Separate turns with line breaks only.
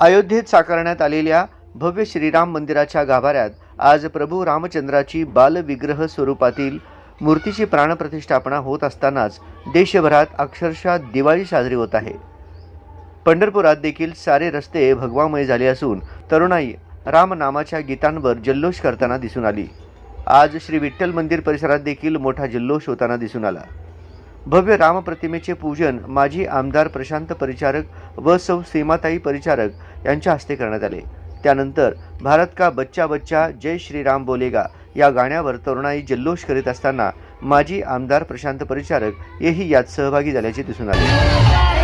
अयोध्येत साकारण्यात आलेल्या भव्य श्रीराम मंदिराच्या गाभाऱ्यात आज प्रभू रामचंद्राची बालविग्रह स्वरूपातील मूर्तीची प्राणप्रतिष्ठापना होत असतानाच देशभरात अक्षरशः दिवाळी साजरी होत आहे. पंढरपुरात देखील सारे रस्ते भगवामय झाले असून तरुणाई रामनामाच्या गीतांवर जल्लोष करताना दिसून आली. आज श्री विठ्ठल मंदिर परिसरात देखील मोठा जल्लोष होताना दिसून आला. भव्य रामप्रतिमेचे पूजन माजी आमदार प्रशांत परिचारक व सौ सीमाताई परिचारक यांच्या हस्ते करण्यात आले. त्यानंतर भारत का बच्चा बच्चा जय श्रीराम बोलेगा या गाण्यावर तरुणाई जल्लोष करीत असताना माजी आमदार प्रशांत परिचारक हेही यात सहभागी झाल्याचे दिसून आले.